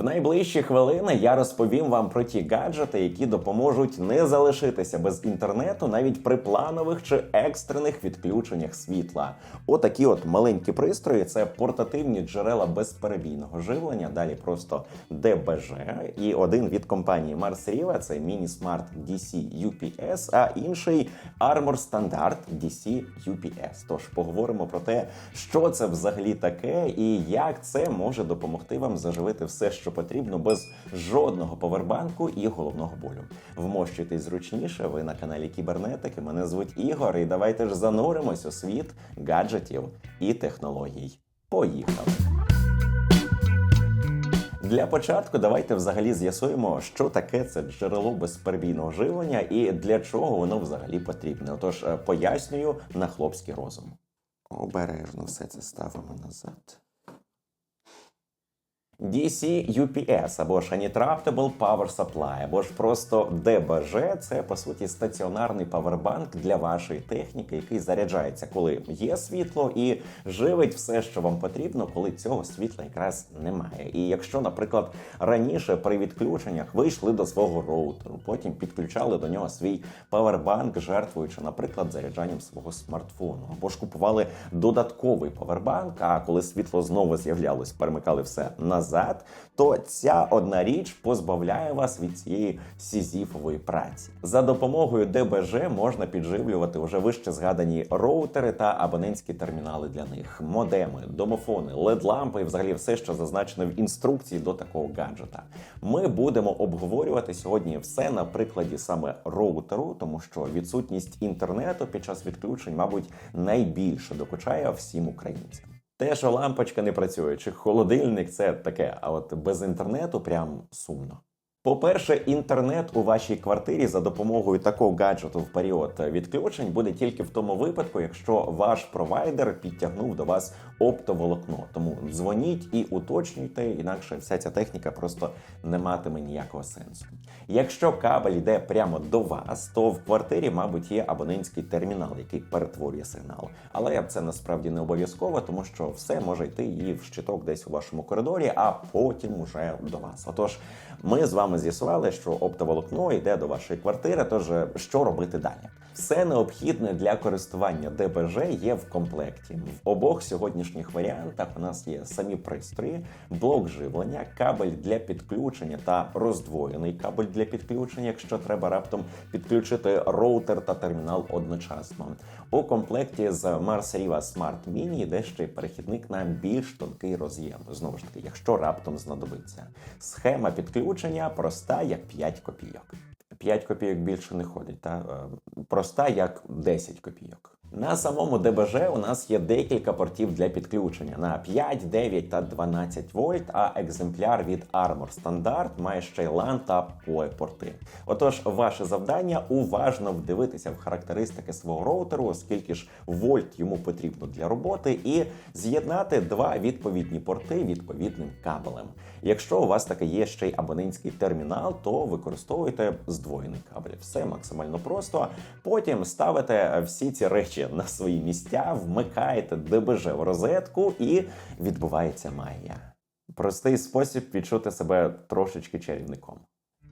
В найближчі хвилини я розповім вам про ті гаджети, які допоможуть не залишитися без інтернету навіть при планових чи екстрених відключеннях світла. Отакі от маленькі пристрої це портативні джерела безперебійного живлення. Далі просто ДБЖ. І один від компанії Mars Riva – це Mini Smart DC UPS, а інший Armor Standard DC UPS. Тож поговоримо про те, що це взагалі таке і як це може допомогти вам заживити все, що потрібно, без жодного повербанку і головного болю. Вмощуйтесь зручніше. Ви на каналі Кібернетики. Мене звуть Ігор, і давайте ж зануримось у світ гаджетів і технологій. Поїхали! Для початку давайте взагалі з'ясуємо, що таке це джерело безперебійного живлення і для чого воно взагалі потрібне. Отож, е, пояснюю на хлопський розум. Обережно все це ставимо назад. DC UPS або ж Uninterruptible Power Supply, або ж просто ДБЖ це по суті стаціонарний павербанк для вашої техніки, який заряджається, коли є світло, і живить все, що вам потрібно, коли цього світла якраз немає. І якщо, наприклад, раніше при відключеннях ви йшли до свого роутеру, потім підключали до нього свій павербанк, жертвуючи, наприклад, заряджанням свого смартфону, або ж купували додатковий павербанк. А коли світло знову з'являлось, перемикали все назад, то ця одна річ позбавляє вас від цієї сізіфової праці. За допомогою ДБЖ можна підживлювати вже вище згадані роутери та абонентські термінали для них, модеми, домофони, лед-лампи і взагалі все, що зазначено в інструкції до такого гаджета. Ми будемо обговорювати сьогодні все на прикладі саме роутеру, тому що відсутність інтернету під час відключень, мабуть, найбільше докучає всім українцям. Те, що лампочка не працює, чи холодильник це таке, а от без інтернету прям сумно. По-перше, інтернет у вашій квартирі за допомогою такого гаджету в період відключень буде тільки в тому випадку, якщо ваш провайдер підтягнув до вас оптоволокно. Тому дзвоніть і уточнюйте, інакше вся ця техніка просто не матиме ніякого сенсу. Якщо кабель йде прямо до вас, то в квартирі, мабуть, є абонентський термінал, який перетворює сигнал. Але це насправді не обов'язково, тому що все може йти і в щиток десь у вашому коридорі, а потім уже до вас. Отож, ми з вами з'ясували, що оптоволокно йде до вашої квартири. Тож що робити далі? Все необхідне для користування ДБЖ є в комплекті. В обох сьогоднішніх варіантах у нас є самі пристрої, блок живлення, кабель для підключення та роздвоєний кабель для підключення, якщо треба раптом підключити роутер та термінал одночасно. У комплекті з Mars Riva Smart Mini йде ще й перехідник на більш тонкий роз'єм. Знову ж таки, якщо раптом знадобиться. Схема підключення проста як 5 копійок. 5 копійок більше не ходить, та е, проста як 10 копійок. На самому ДБЖ у нас є декілька портів для підключення на 5, 9 та 12 вольт, а екземпляр від Armor Standard має ще й LAN та PoE порти. Отож, ваше завдання уважно вдивитися в характеристики свого роутеру, оскільки ж вольт йому потрібно для роботи, і з'єднати два відповідні порти відповідним кабелем. Якщо у вас таке є ще й абонентський термінал, то використовуйте здвоєний кабель. Все максимально просто. Потім ставите всі ці речі на свої місця, вмикаєте ДБЖ в розетку і відбувається магія. Простий спосіб відчути себе трошечки чарівником.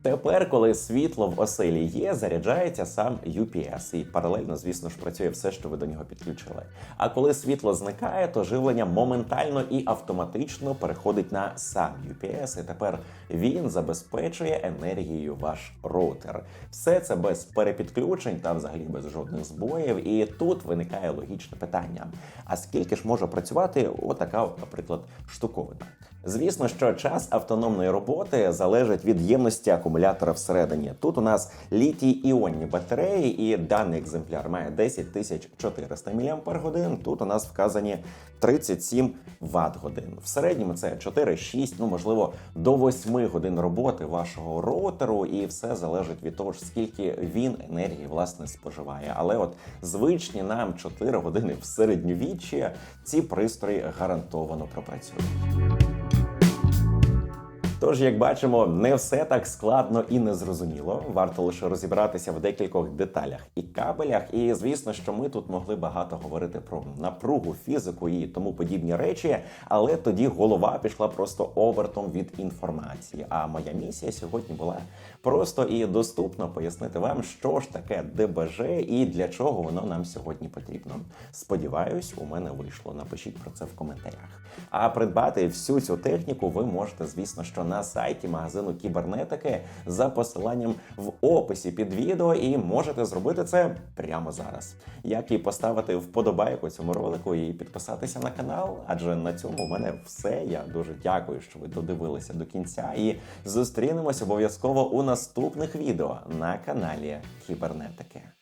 Тепер, коли світло в оселі є, заряджається сам UPS, і паралельно, звісно ж, працює все, що ви до нього підключили. А коли світло зникає, то живлення моментально і автоматично переходить на сам UPS, і тепер він забезпечує енергією ваш роутер. Все це без перепідключень та взагалі без жодних збоїв. І тут виникає логічне питання: а скільки ж може працювати отака, наприклад, штуковина? Звісно, що час автономної роботи залежить від ємності акумулятора всередині. Тут у нас літій іонні батареї, і даний екземпляр має 10 400 мАч. Тут у нас вказані 37 Вт годин. В середньому це 4-6, ну можливо, до 8 годин роботи вашого роутеру, і все залежить від того, скільки він енергії власне споживає. Але от звичні нам 4 години в середньовіччі ці пристрої гарантовано пропрацюють. Тож, як бачимо, не все так складно і незрозуміло. Варто лише розібратися в декількох деталях і кабелях. І звісно, що ми тут могли багато говорити про напругу, фізику і тому подібні речі, але тоді голова пішла просто овертом від інформації. А моя місія сьогодні була просто і доступно пояснити вам, що ж таке ДБЖ і для чого воно нам сьогодні потрібно. Сподіваюсь, у мене вийшло. Напишіть про це в коментарях. А придбати всю цю техніку ви можете, звісно, що на сайті магазину кібернетики за посиланням в описі під відео, і можете зробити це прямо зараз. Як і поставити вподобайку цьому ролику і підписатися на канал, адже на цьому у мене все. Я дуже дякую, що ви додивилися до кінця. І зустрінемось обов'язково у наступних відео на каналі Кібернетики.